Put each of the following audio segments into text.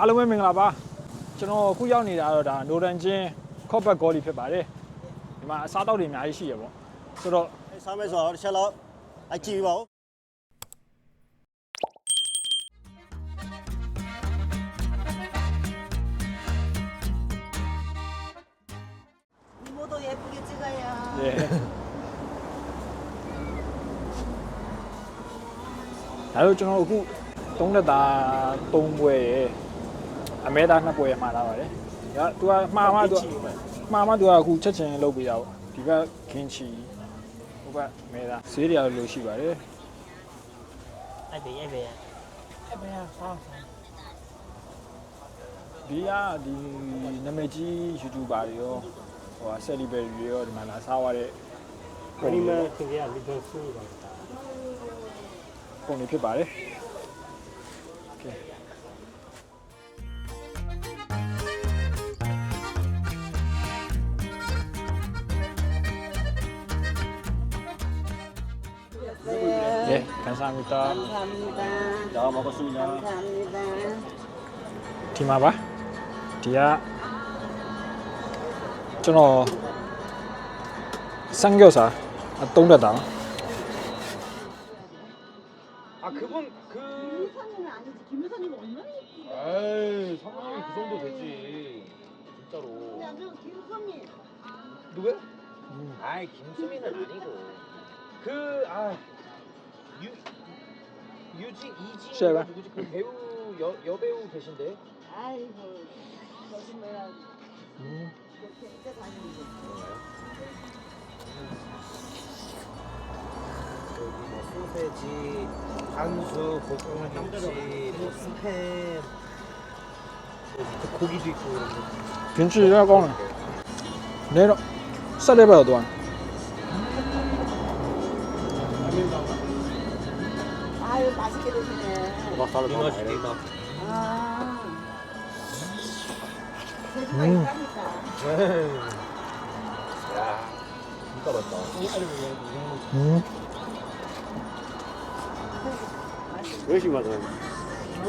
အားလုံးပဲမင်္ဂလာပါကျွန်တော်အခုရောက်နေတာကတော့ဒါနိုဒန်ချင်းခော့ဘတ်ဂေါ်လီဖြစ်ပါတယ်ဒီမှာအစားတောက်တွေအများကြီးရှိရပေါ့ဆိုတော့ စားမယ်ဆိုတော့တစ်ချက်လောက်အကြည့်ပါဦး 이모도 예쁘게 찍어요. 예. ။ဒါတော့ကျွန်တော်အခုသုံးသက်တာ၃ပွဲရယ် အမဲသားနှစ်ပွဲရမှာလာပါတယ်။ဒါသူကမှားမှသူကမှားမှသူကအခုချက်ချင်းလုပ်ပေးတာပေါ့။ဒီဘက်ခင်းချီဟိုဘက်အမဲသားဈေးတွေကတော့လိုရှိပါတယ်အဲ့ဘေးအဲ့ဘေး။ဒီကဒီနာမည်ကြီး YouTuber တွေရောဟိုဟာ celebrity တွေရောဒီမှာလာစားရတဲ့အနီမဲခင်ဗျာလီဗာပူးပါပုံတွေဖြစ်ပါတယ်โ 감사합니다. 감사합니다. 잘 먹었습니다. 감사합니다. 디마바? 디야. 저는 삼교사 아, 동대당. 아 그분 그 김유선이는 아니지. 김유선이가 얼마나 예쁘지? 에이 성함이 그 정도 되지 진짜로 아주 김선이. 누구야? 아. 아이 김수민은 아니고 그 아. 유 유진 이진 시작아. 누구지 그 배우 여 여배우 계신데 아이고 거짓말하고 음. 진짜 다니는 여기 뭐 소세지, 단수, 볶음김치, 뭐 스팸, 뭐 밑에 고기도 있고 이런 거. 平治月光了，来了，三点半多。 맛있게 드시네. 막걸리 더 많이 해. 맛있겠다. 아. 제주가 음. 있다니까. 야, 진짜 맛있다. 음. 열심히 하자.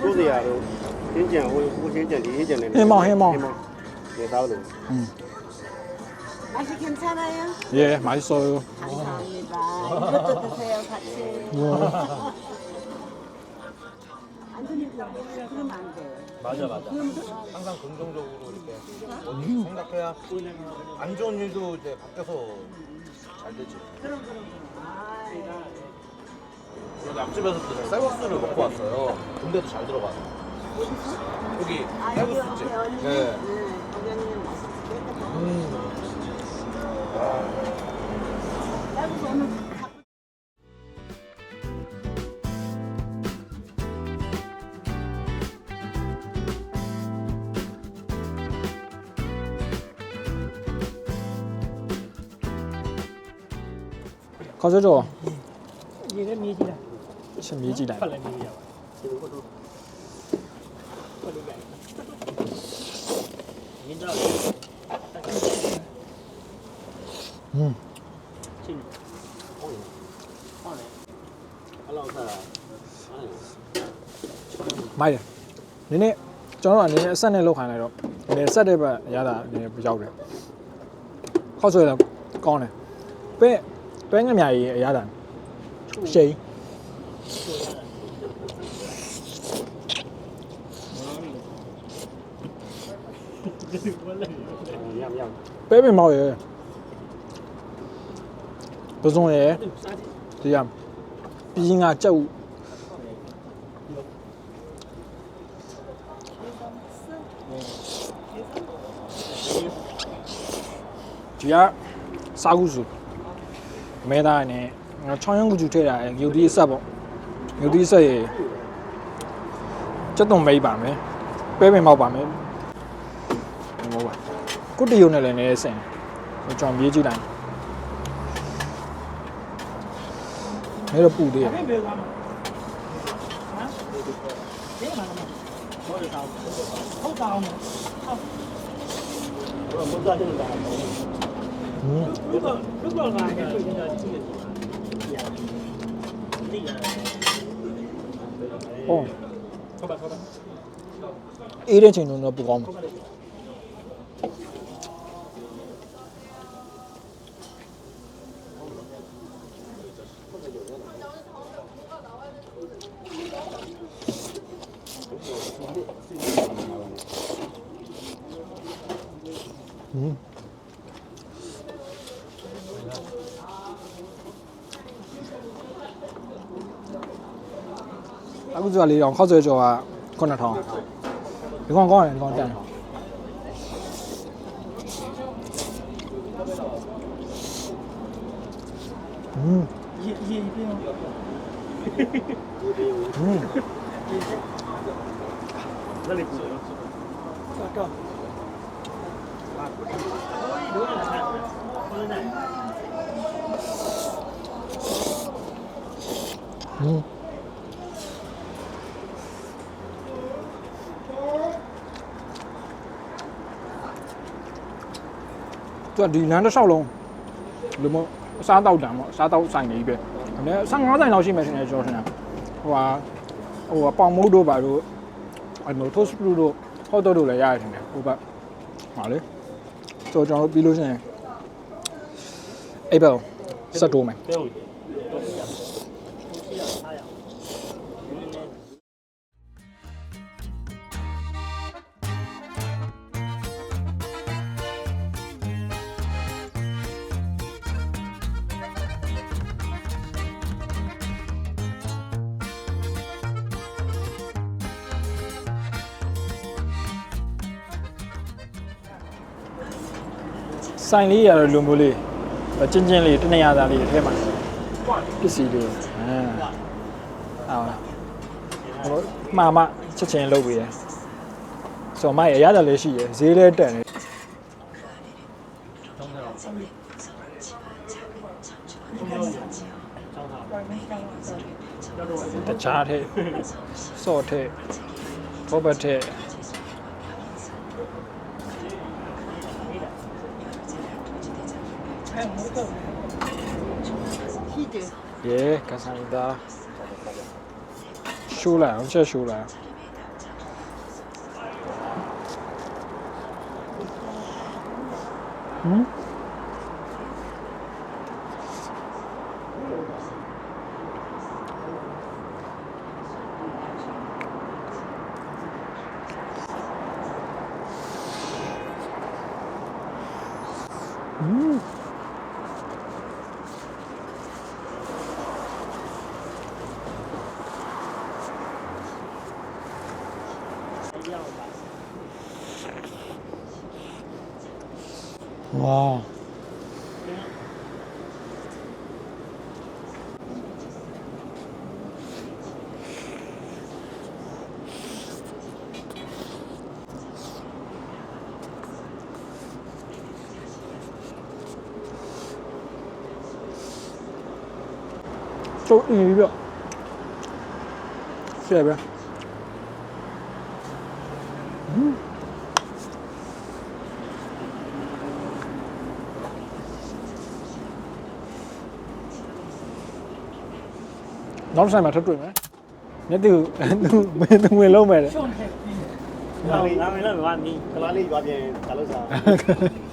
소주야, 진짜 오, 오 진짜 니 진짜 내. 해먹, 해먹. 내 사오도. 맛이 괜찮아요? 예, 맛있어요. 감사합니다. 이것도 드세요, 같이. 네. 맞아 맞아 항상 긍정적으로 이렇게 어디 생각해야 안 좋은 일도 이제 바뀌어서 잘 되지 그럼 그럼 그럼. 아이. 여기 앞집에서 또 쌀국수를 먹고 왔어요 근데도 잘 들어가요 여기 쌀국수집. 네. ခေါ်စတော့ရေလည်းမြေးကြည့်လားချက်မြေးကြည့်လိုက်ဖက်လည်းမြေးရပါဒီလိုကတော့ဖက်လိုက်ရင်းတော့ဟွန်းချင်းဟုတ်ရဟုတ်တယ်အလောက်စားမိုက်တယ်နည်းနည်းကျွန်တော်ကနည်းနည်းအဆက်နဲ့လောက်ခိုင်းလိုက်တော့နည်းဆက်တဲ့ဘက်ရတာနည်းရောက်တယ်ခေါက်ဆွဲတော့ကောင်းတယ်ပဲ့ ပဲငမြကြီးအရတာရှိန်냠냠ပဲပင်မောက်ရယ်ပစုံရယ်ဒီကပြီးငါကြောက်ဒီကစားကုစု မဲသားနဲ့ချောင်းရုံးကူကျူထည့်တာရုပ်သီးအဆက်ပေါ့ရုပ်သီးအဆက်ရေကျက်သွန်မိတ်ပါမယ်ပဲပင်ပေါက်ပါမယ်မဟုတ်ပါကုတ္တရုံနဲ့လည်းနည်းနည်းဆင်ကြောင်ပြေးကြည့်လိုက်အဲ့တော့ပူသေးတယ်ဟုတ်တာအောင်ဟုတ်ဘုရားရှင်က င်းမှာอืมအခုဆိုလေးတော့ခောက်ဆွဲ 我知道你要喝这啊灌点汤你光逛人光我带嗯也也一定要嗯。那里不嗯。 သူကဒီလမ်းတစ်လျှောက်လုံးလူမအစားတောက်တံပေါ့အစားတောက်ဆိုင်နေပြီပဲဒါနဲ့15ဆိုင်လောက်ရှိမှရှင်တယ်ကျွန်တော်ထင်တာဟိုဟာဟိုဟာပေါင်မိုးတို့ပါတို့အဲ့လို toast fruit တို့ hot dog တို့လည်းရတယ်ထင်တယ်ဟိုဘက်ဟာလေဆိုတော့ကျွန်တော်တို့ပြီးလို့ရှိရင်အဲ့ဘက်ဆက်တိုးမယ် ဆိုင်လေးရတော့လူမျိုးလေးချင်းချင်းလေးတနေရာသားလေးထဲမှာပစ္စည်းလေးအာအာဟိုမှာမချက်ချင်းလုပ်ပြီးရယ်ဆိုတော့မရရရတယ်လည်းရှိရယ်ဈေးလည်းတက်နေတခြားထဲစော့ထဲဘောဘတ်ထဲ 예, 감사합니다. 쇼라, 진짜 쇼라. 응? 哇。就一个去那边 နောက်တစ်ဆိုင်မှာထပ်တွေ့မယ်။မျက်တူသူမင်းသူဝင်လုံးမယ်တဲ့ရှုံးတယ်ပြီးလာလေးလာမင်းလည်းမမနီးကလားလေးရွာပြန်ကလို့စား။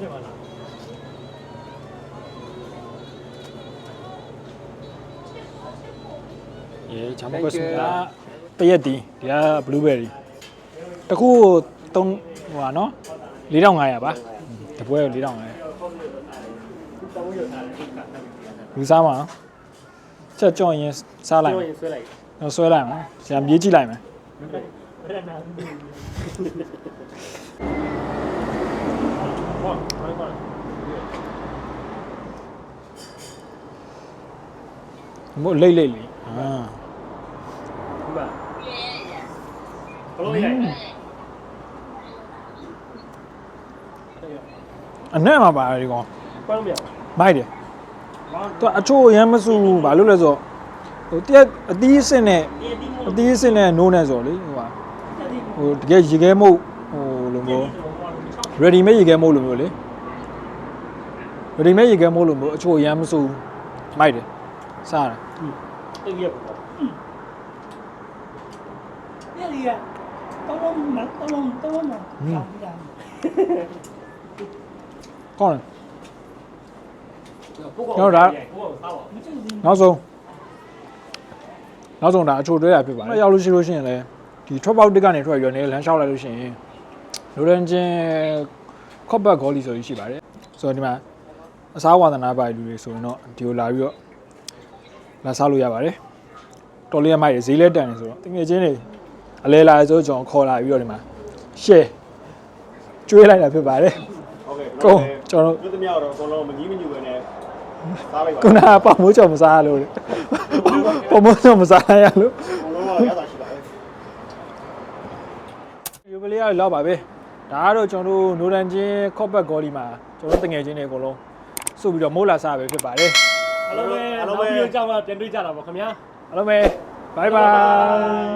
ဖြစ်ပါလားရေချာမကွက်စတာတရက်တီဒီက blueberry တခု3ဟိုဟာနော်4500ပါတပွဲကို4500လူစားမှာနော်ချက်ကြောင်းရင်စားလိုက်ပြောမယ်ရင်ဆွဲလိုက်တော့ဆွဲလိုက်မယ်ဆရာမြေးကြည့်လိုက်မယ်ရနာဘောဘာလဲ မို့လိတ်လိတ်လေးအာဒီပါဘလို့ရိုက်အနဲ့မှာပါတယ်ဒီကောင်ဘာလို့မရမိုက်တယ်ဘာသူကအချို့ရမ်းမစူဘူးဘာလို့လဲဆိုတော့ဟိုတရက်အသီးအစ်စ်နဲ့ဒီဒီမို့အသီးအစ်စ်နဲ့နိုးနေဆိုလေဟိုဟာဒီဟိုတကယ်ရေခဲမုတ်ဟိုလိုမျိုး ready made ရေခဲမိုးလိုမျိုးလေ ready made ရေခဲမိုးလိုမျိုးအချို့ရမ်းမစိုးမိုက်တယ်စားတယ်တိတ်ရက်ပေါ့เนี่ยดีอ่ะต้องลงมาต้องลงต้องลงมาตามที่ดังကောင်းတယ်ကျွန်တော်ဒါနောက်ဆုံးနောက်ဆုံးဒါအချို့တွဲတာဖြစ်ပါတယ်။ရောက်လို့ရှိလို့ရှိရင်လည်းဒီထွက်ပေါက်တစ်ကနေထွက်ရွံ့နေလမ်းလျှောက်လိုက်လို့ရှိရင် လိုရန်ချင်းကော့ဘတ်ဂေါလီဆိုပြီးရှိပါတယ်ဆိုတော့ဒီမှာအစားဝါသနာပါလူတွေဆိုရင်တော့ဒီကိုလာပြီးတော့လာစားလို့ရပါတယ်တော်လေးရမိုက်ရဈေးလဲတန်နေဆိုတော့တကယ်ချင်းနေအလဲလာဆိုကျွန်တော်ခေါ်လာပြီးတော့ဒီမှာ share ကျွေးလိုက်တာဖြစ်ပါတယ်ဟုတ်ကဲ့ကုန်ကျွန်တော်တို့ကျွတ်သမျှတော့အကုန်လုံးမကြီးမညူပဲနဲ့စားလိုက်ပါခုနကပေါ့မိုးကြော်မစားရလို့လေပေါ့မိုးကြော်မစားရလို့အကုန်လုံးကရတာရှိပါတယ်ယူပလေးရလောက်ပါပဲ ဒါကတော့ကျွန်တော်တို့နိုဒန်ချင်းကော့ဘတ်ဂေါ်လီမှာကျွန်တော်တို့တငယ်ချင်းတွေအကုန်လုံးစုပြီးတော့မိုးလာစားပဲဖြစ်ပါတယ်အားလုံးပဲအားလုံးပဲကြောက်မှပြန်တွေ့ကြတာပေါ့ခင်ဗျာအားလုံးပဲဘိုင်ဘိုင်